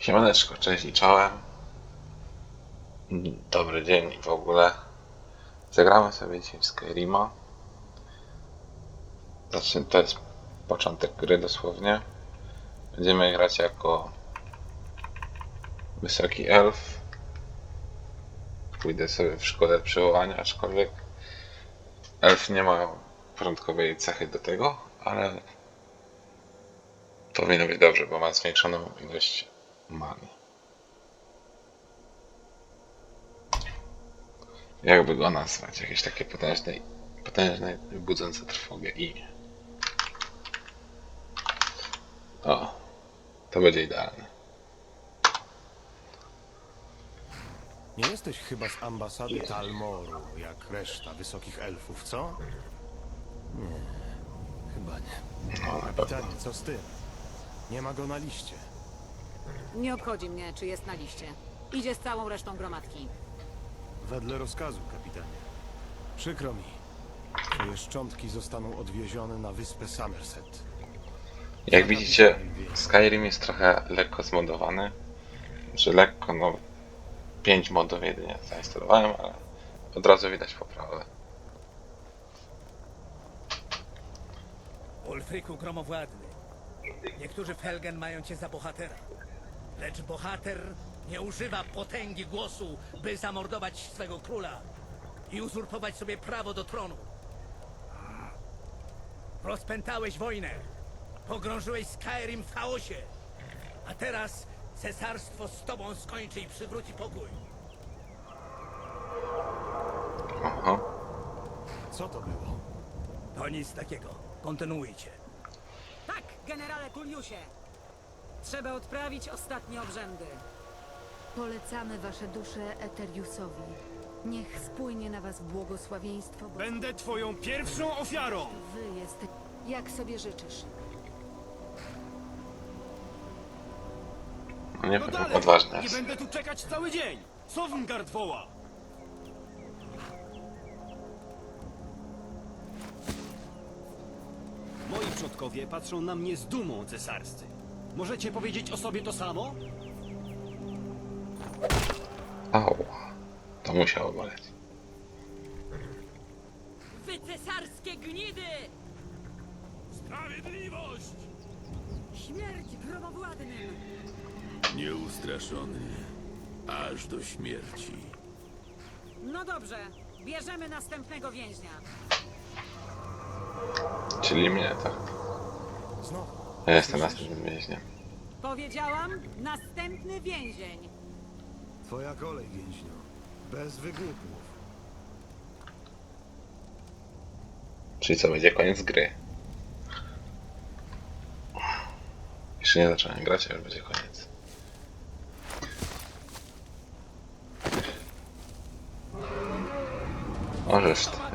Siemaneczko, cześć i czołem. Dobry dzień w ogóle. Zagramy sobie dzisiaj w Skyrima. Znaczy, to jest początek gry dosłownie. Będziemy grać jako wysoki elf. Pójdę sobie w szkole przywołania, aczkolwiek elf nie ma porządkowej cechy do tego, ale powinno być dobrze, bo ma zwiększoną ilość many. Jakby go nazwać? Jakieś takie potężne, potężne, budzące trwogę i... O, to będzie idealne. Nie jesteś chyba z ambasady Talmoru, jak reszta wysokich elfów, co? Nie, chyba nie. No, na pewno. Pytanie, co z tym? Nie ma go na liście. Nie obchodzi mnie, czy jest na liście. Idzie z całą resztą gromadki. Wedle rozkazu, kapitanie. Przykro mi. Twoje szczątki zostaną odwiezione na wyspę Somerset. Jak widzicie, Skyrim jest trochę lekko zmodowany. Znaczy lekko, no... 5 modów jedynie zainstalowałem, ale od razu widać poprawę. Ulfryku gromowładny, niektórzy w Helgen mają cię za bohatera. Lecz bohater nie używa potęgi głosu, by zamordować swego króla i uzurpować sobie prawo do tronu. Rozpętałeś wojnę, pogrążyłeś Skyrim w chaosie, a teraz cesarstwo z tobą skończy i przywróci pokój. Oho. Co to było? To nic takiego. Kontynuujcie. Tak, generale Tulliusie! Trzeba odprawić ostatnie obrzędy. Polecamy wasze dusze Eteriusowi. Niech spłynie na was błogosławieństwo, bo Będę twoją pierwszą ofiarą! wy jesteś, jak sobie życzysz. No nie No dalej! odważny Nie jest. będę tu czekać cały dzień! Sovngarde woła! Moi przodkowie patrzą na mnie z dumą cesarscy. Możecie powiedzieć o sobie to samo? Au. To musiało boleć. Wy cesarskie gnidy! Sprawiedliwość! Śmierć gromowładnym! Nieustraszony aż do śmierci. No dobrze, bierzemy następnego więźnia. Czyli mnie, tak. Znowu. Ja jestem następnym więźniem. Powiedziałam, następny więzień. Twoja kolej, więźniu. Bez wygłupów. Czyli co, będzie koniec gry. Jeszcze nie zacząłem grać, a już będzie koniec. Możesz ty.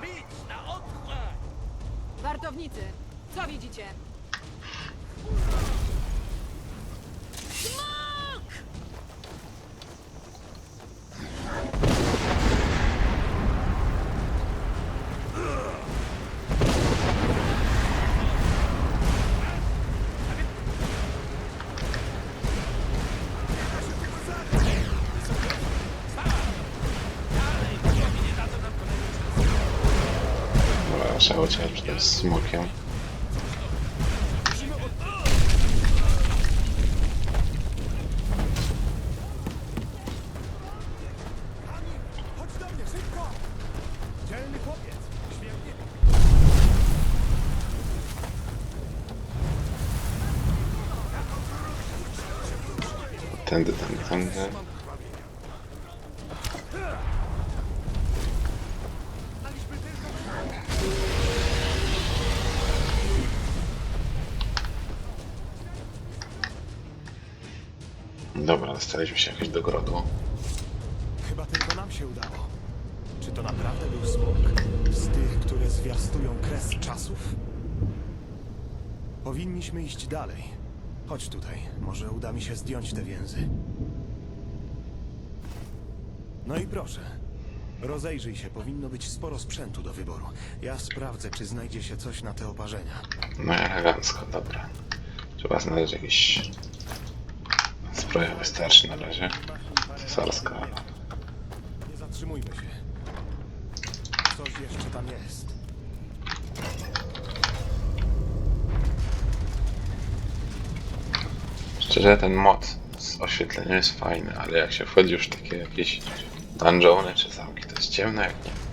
Dobra, trzeba przed tym smokiem. Tędy, tędy, tędy. Dobra, dostaliśmy się jakoś do grodu. Chyba tylko nam się udało. Czy to naprawdę był smok? Z tych, które zwiastują kres czasów? Powinniśmy iść dalej. Chodź tutaj. Może uda mi się zdjąć te więzy. No i proszę. Rozejrzyj się, powinno być sporo sprzętu do wyboru. Ja sprawdzę, czy znajdzie się coś na te oparzenia. No elegancko, dobra. Trzeba znaleźć jakiś sprzęt. Zbroja wystarczy na razie. Cesarska. Nie zatrzymujmy się. Coś jeszcze tam jest. Szczerze ten mod z oświetleniem jest fajny, ale jak się wchodzi już w takie jakieś dungeony czy zamki, to jest ciemno jak nie.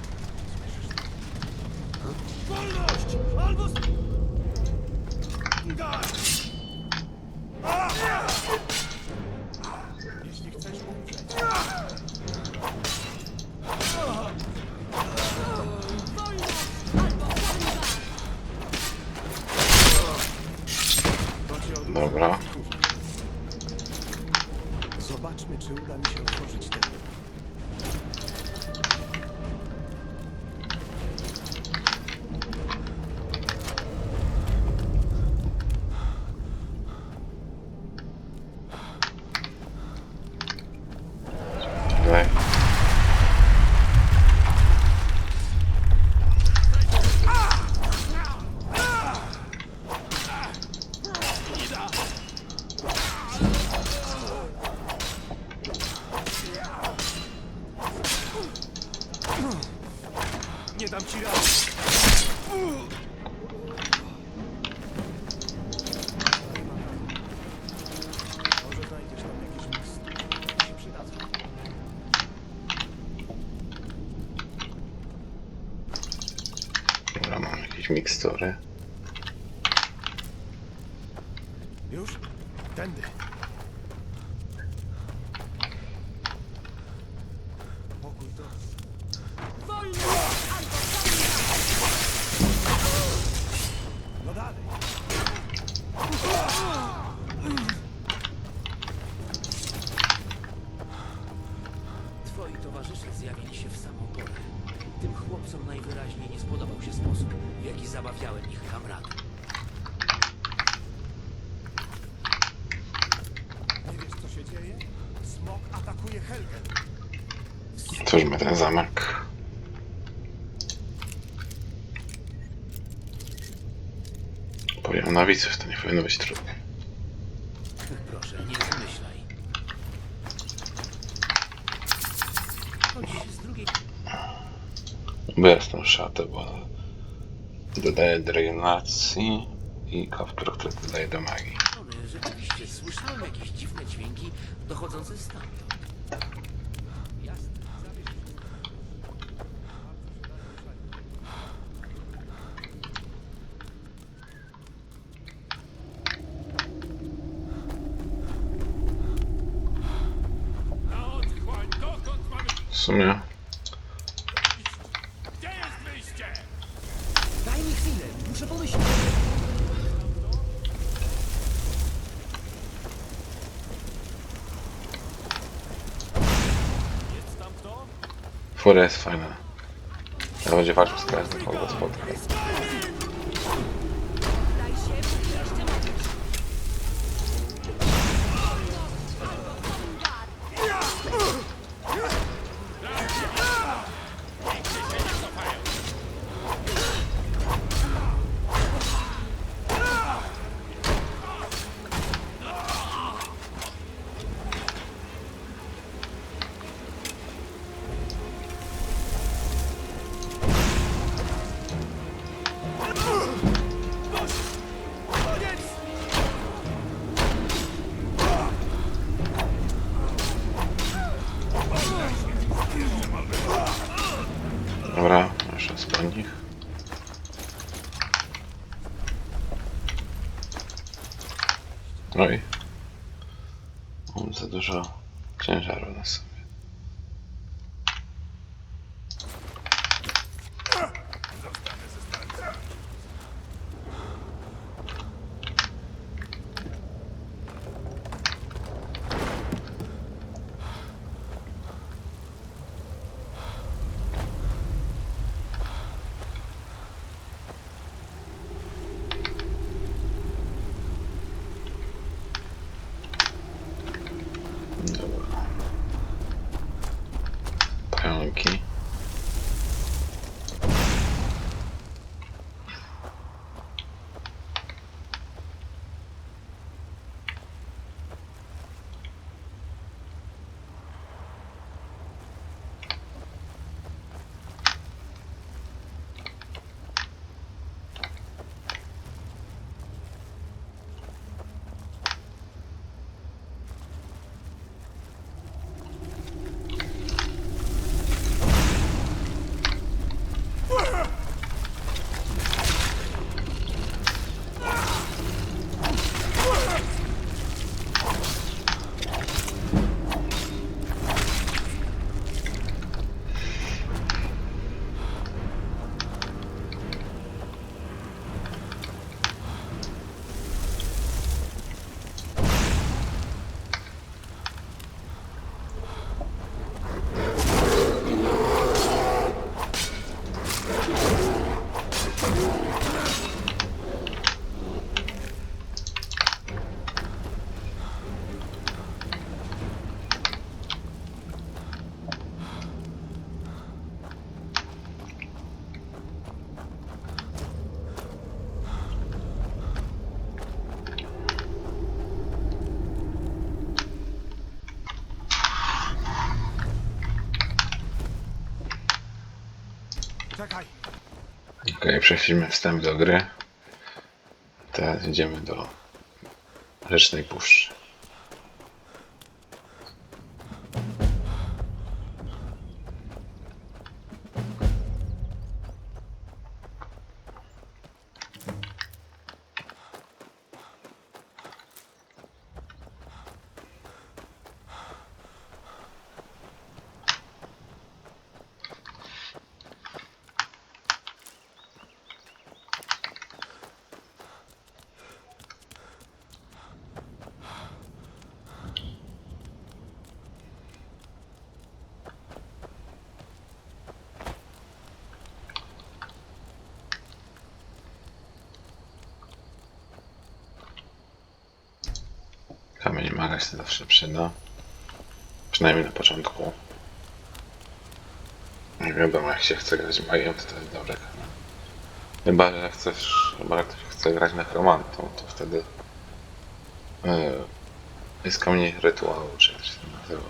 Nie dam ci rady. Może znajdziesz tam jakieś miejsce. się przydadzą. Dobra, mam jakieś mikstury. Helgen. Otwórzmy ten zamek. Poziom nowiców to nie powinno być trudne. Proszę, nie wymyślaj. Chodź z drugiej Ubierz tą szatę, bo dodaje drenacji i kaptur, który dodaje do magii. strony. Rzeczywiście słyszałem jakieś dziwne dźwięki dochodzące stamtąd. Jasne. zabierz się. Na otchłań, dokąd mamy... W sumie Gdzie jest wyjście? Daj mi chwilę, muszę pomyśleć. Fura jest fajna. Ja będzie walczył z każdym, kogo spotka. Dobra, jeszcze z po nich. Oj. Mam za dużo ciężaru na sobie. Let's go. Przeszliśmy wstęp do gry. Teraz idziemy do Rzecznej Puszczy. Maga się zawsze przyda. Przynajmniej na początku. Nie wiadomo, jak się chce grać magią, to to jest dobre kamień. Chyba, że chcesz, chyba, ktoś chce grać necromantą, to wtedy yy, jest kamień rytuału, czy jak się to nazywa.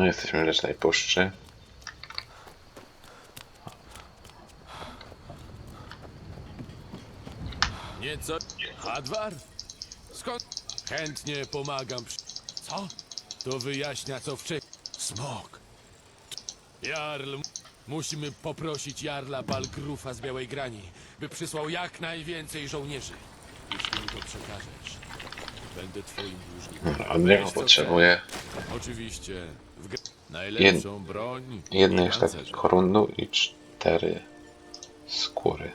No jesteśmy w Rzecznej Puszczy. Nieco... Hadwar? Skąd? Chętnie pomagam przy... Co? To wyjaśnia co wcześniej. Smok. Jarl... Musimy poprosić Jarla Balgrufa z Białej Grani, by przysłał jak najwięcej żołnierzy. Jeśli mi to przekażesz, będę twoim dłużnikiem. Niego potrzebuję chcę? Oczywiście. W gr... Najlepszą broń jednej i pancerze. korundu i cztery skóry.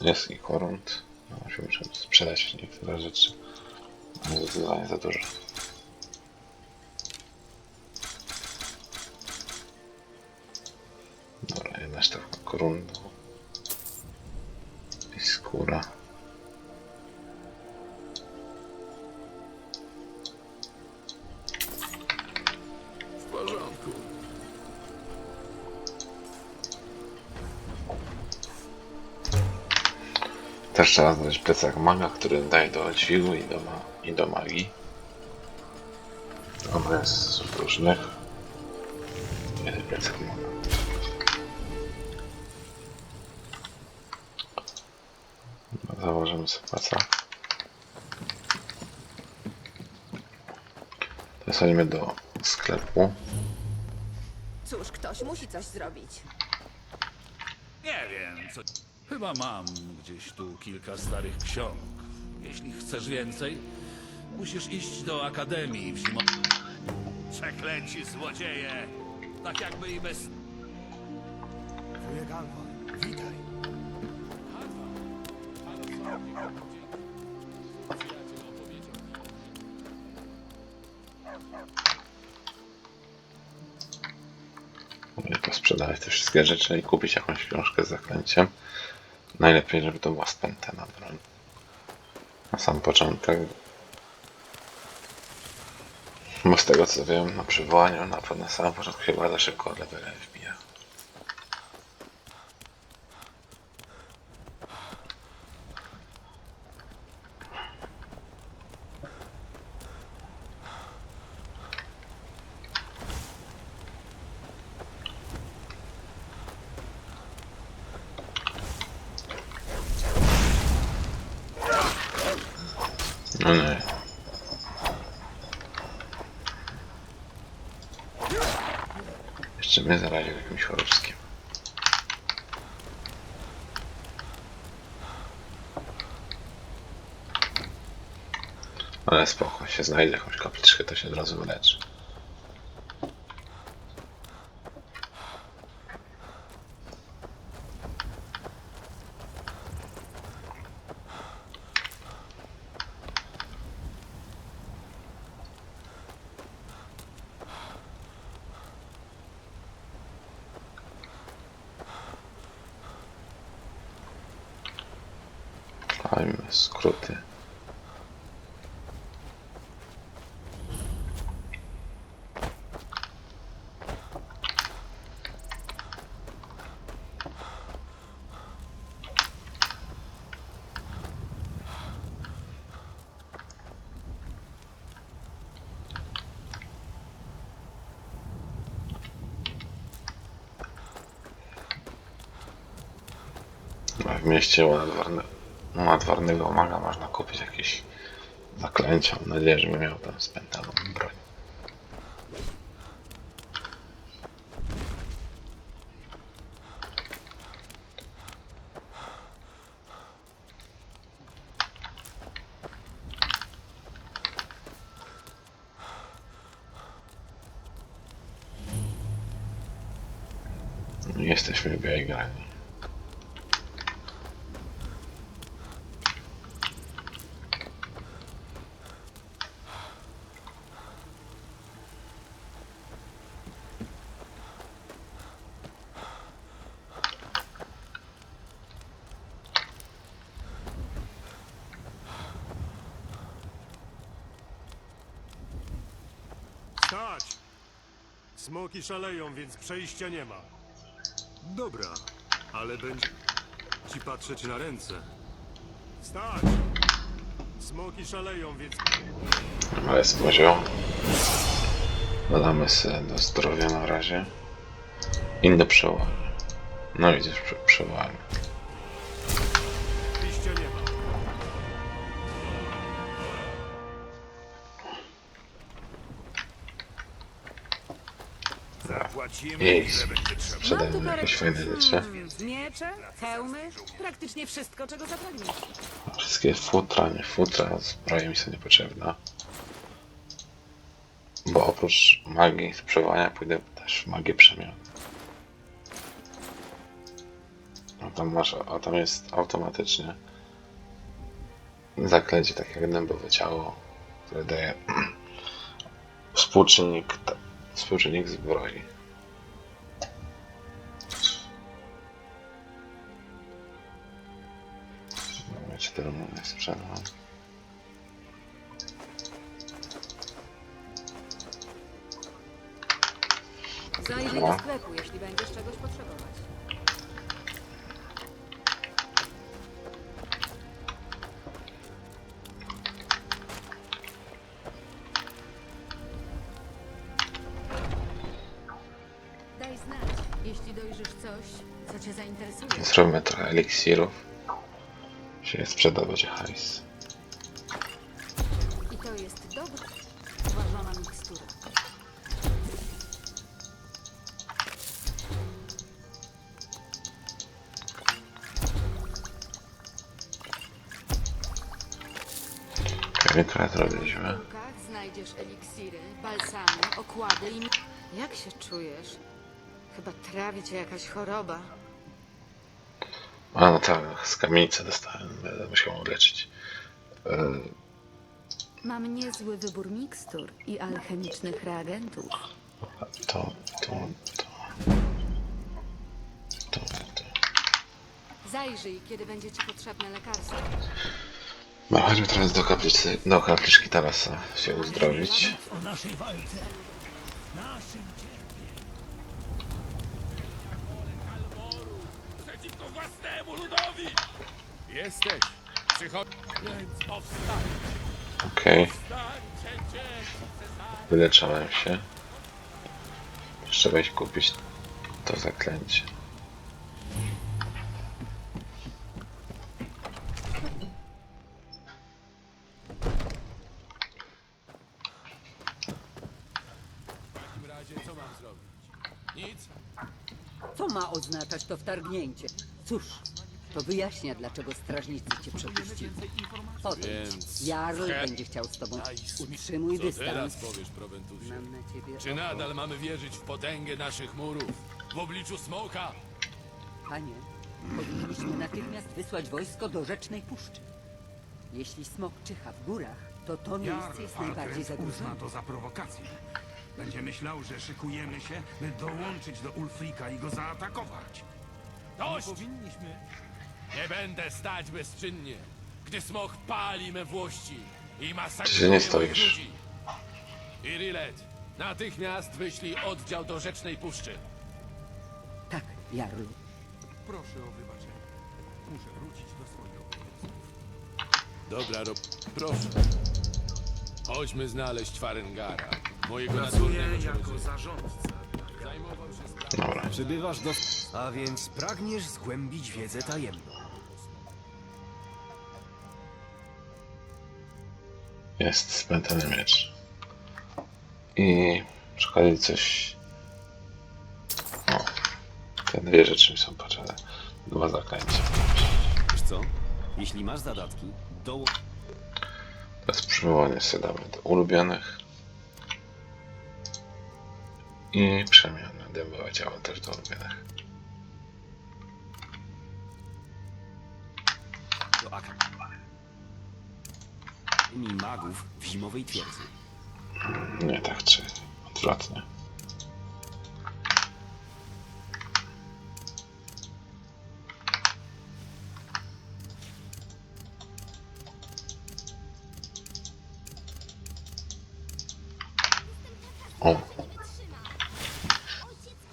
Jest i korund. No, musimy sprzedać niektóre rzeczy. Ale Zdecydowanie za dużo. Dobra, jedna sztabka korundu. I skóra. Też trzeba znaleźć plecak maga, który daje do dźwigu i do, ma i do magii. On jest z różnych. Jeden plecak maga. Założymy sobie plecak. Chodzimy do sklepu. Cóż, ktoś musi coś zrobić. Nie wiem, co. Chyba mam gdzieś tu kilka starych ksiąg. Jeśli chcesz więcej, musisz iść do akademii w zimo. Przeklęci złodzieje! Tak jakby i bez. Wujek Alvar, witaj. Mogę te wszystkie rzeczy i kupić jakąś książkę z zaklęciem. Najlepiej, żeby to była spętana broń. Na sam początek. Bo z tego co wiem, na przywołaniu na, na samym początku się bardzo szybko levele wbija. No nie. Jeszcze mnie zaraził jakimś chorobskim. Ale spoko, się znajdzie jakąś kapliczkę, to się od razu wyleczy. Dajmy skróty. W mieście ładwarne, ładwarnego maga można kupić jakieś zaklęcia. Mam nadzieję, że miał tam spętaną broń. Jesteśmy biegani. Stać! Smoki szaleją, więc przejścia nie ma. Dobra, ale będzie ci patrzeć na ręce. Stać! Smoki szaleją, więc Ale z poziom. Dodamy sobie do zdrowia na razie. Inne przełanie. No widzisz, prze Trzeba. Mam tu sprzedajmy parę jakieś fajne rzeczy. hmm, miecze, hełmy, praktycznie wszystko, czego zapragniesz. Wszystkie futra, nie futra, zbroja mi są niepotrzebna. Bo oprócz magii przełania pójdę też w magię przemian. A tam masz, a tam jest automatycznie zaklęcie takie jak dębowe ciało, które daje współczynnik, współczynnik zbroi. Tyle nie sprzedam. Zajrzyj do sklepu, jeśli będziesz czegoś potrzebować. Daj znać, jeśli dojrzysz coś, co cię zainteresuje. Zrobimy trochę eliksirów. Się sprzeda, będzie hajs. I to jest dobra. Ważona mikstura. W zrobiliśmy. znajdziesz eliksiry, balsamy, okłady i... Jak się czujesz? Chyba trawi cię jakaś choroba. A no tak, z kamienicy dostałem, będę musiał leczyć. E, Mam niezły wybór mikstur i alchemicznych reagentów. to, to, to. To, to. Zajrzyj, kiedy będzie ci potrzebne lekarstwo. No, chodźmy teraz do kaplicy, do kapliczki Tarasa się uzdrowić. O naszej walce. Naszym cierpieniu. Własnemu ludowi! Jesteś! Przychodź! Więc powstań! Okej, Stańcie dzieci cesarza! wyleczałem się. Jeszcze wejść kupić to zaklęcie. W takim razie co mam zrobić? Nic? Co ma oznaczać to wtargnięcie? Cóż, to wyjaśnia, dlaczego strażnicy cię przepuścili. Potem Więc... Jarl He- będzie chciał z tobą. Utrzymuj Co dystans. teraz powiesz, Proventusie? Mam na ciebie Czy nadal mamy wierzyć w potęgę naszych murów? W obliczu smoka? Panie, powinniśmy natychmiast wysłać wojsko do Rzecznej Puszczy. Jeśli smok czyha w górach, to to miejsce jest najbardziej zagrożone. to za prowokację. Będzie myślał, że szykujemy się, by dołączyć do Ulfrika i go zaatakować. Dość! powinniśmy... Nie będę stać bezczynnie. gdy smok pali me włości i Ty się masakruje nie moich stoisz. ludzi. Irilet, natychmiast wyślij oddział do Rzecznej Puszczy. Tak, Jarlu. Proszę o wybaczenie. Muszę wrócić do swoich obowiązków. Dobra, rob... Proszę. Chodźmy znaleźć Farengara, mojego Pracuję naturnego jako zarządca. Zajmował się sprawą... Dobra. Przybywasz do... A więc pragniesz zgłębić wiedzę tajemną. Jest spętany miecz. I przy okazji coś... O. Te dwie rzeczy mi są potrzebne. Dwa zaklęcia. Wiesz co? Jeśli masz zadatki, dołącz... Teraz przywołanie sobie damy do ulubionych. I przemiana dębowe ciało też do ulubionych. Magów w zimowej twierdzy. Nie tak, czy odwrotnie. O, Ojciec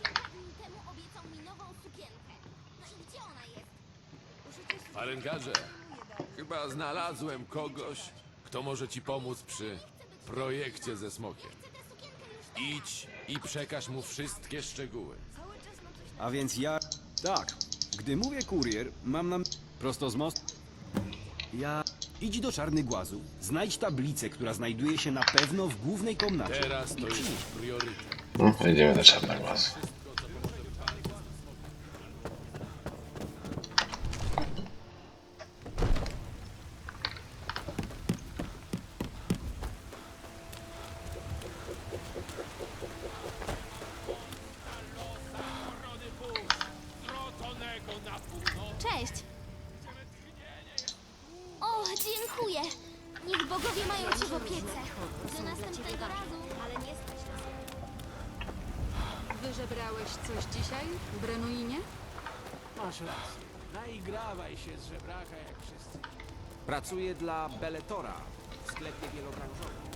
kilka dni temu obiecał mi nową sukienkę. I gdzie ona jest? Farengarze, chyba znalazłem kogoś, kto może ci pomóc przy projekcie ze smokiem. Idź i przekaż mu wszystkie szczegóły. A więc ja... Tak. Gdy mówię kurier, mam na... Prosto z mostu. Ja... Idź do Czarnych Głazów, znajdź tablicę, która znajduje się na pewno w głównej komnacie. Teraz to już priorytet. no, idziemy do czarnego głasu. Cześć. O, dziękuję. Niech bogowie mają cię w opiece. Do następnego razu. Ale nie stać nas. Wyżebrałeś coś dzisiaj, Brenuinie? Masz rację. Naigrawaj się z żebraka jak wszyscy. Pracuję dla Beletora w sklepie wielobranżowym.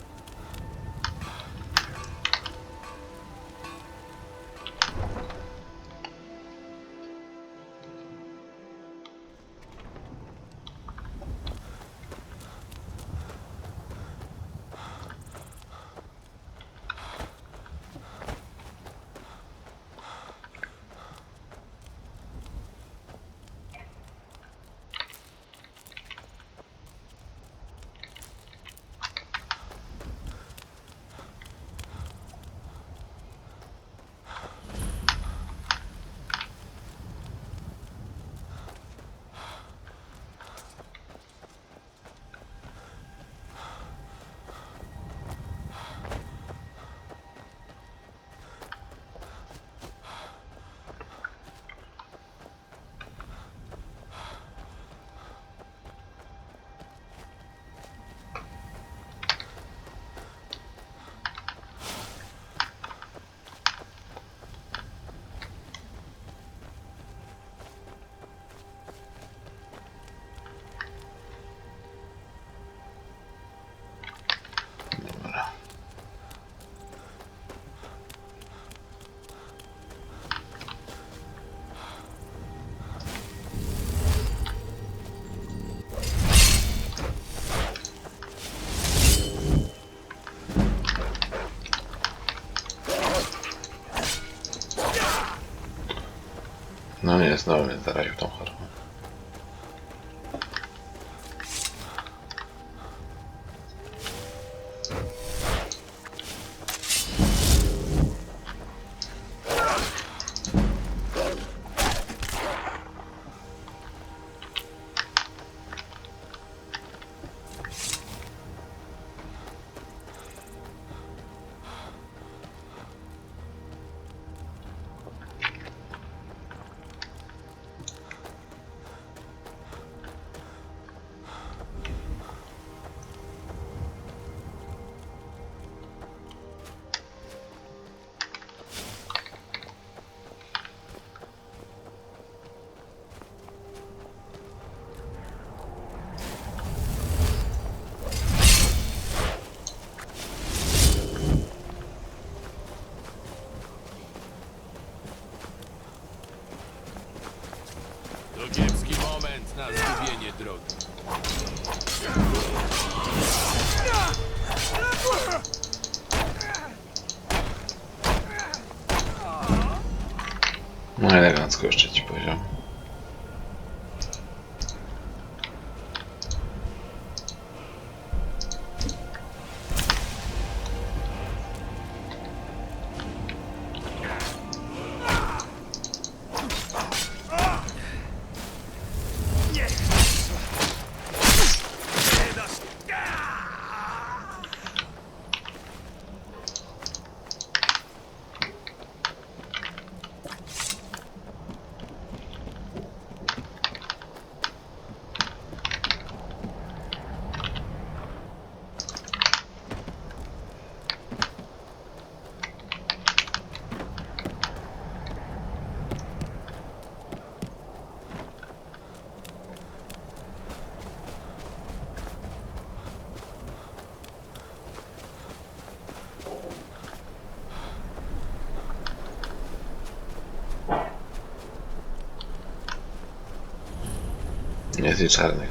No nie, znowu mnie zaraził tą chorobą. drood. Jest i czarny.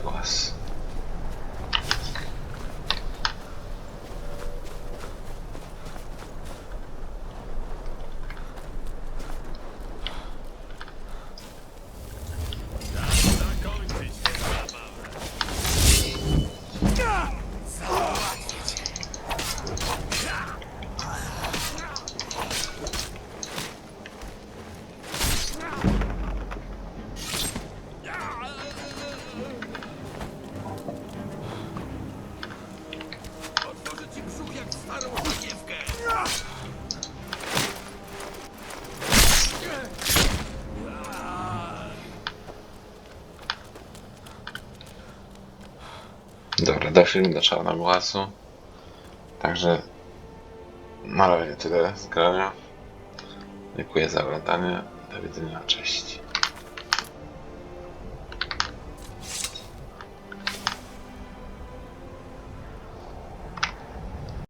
Dobra, do czarnego głazu. Także na razie tyle z grania. Dziękuję za oglądanie. Do widzenia, cześć.